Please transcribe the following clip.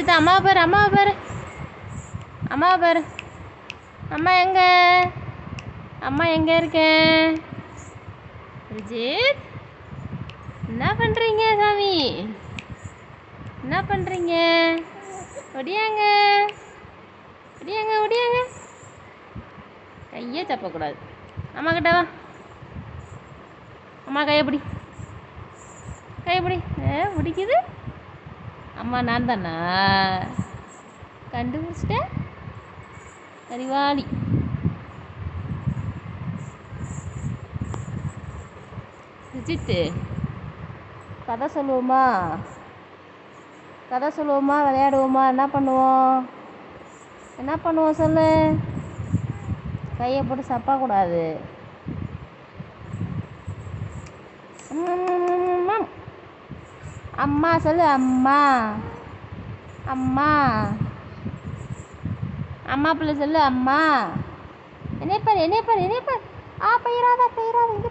அஜித் அம்மா பாரு அம்மா பாரு. அம்மா பாரு. அம்மா எங்க? அம்மா எங்க இருக்கேன் அஜித் என்ன பண்றீங்க சாமி? என்ன பண்றீங்க? ஒடியாங்க. ஒடியாங்க ஒடியாங்க. கையே தப்பக்கூடாது. அம்மா கிட்ட வா. அம்மா கையப்படி பிடி. ஏ பிடிக்குது? அம்மா நான் தானா கண்டுபிடிச்சிட்டேன் அறிவாளி சுஜித்து கதை சொல்லுவோமா? கதை சொல்லுவோமா? விளையாடுவோமா? என்ன பண்ணுவோம்? என்ன பண்ணுவோம் சொல்லு? கையை போட்டு சப்பக்கூடாது ம். அம்மா சொல்லு அம்மா. அம்மா. அம்மா பிள்ளை சொல்லு அம்மா. என்னைய பாரு என்னைய ஆ பெயராத பெயராத இங்கே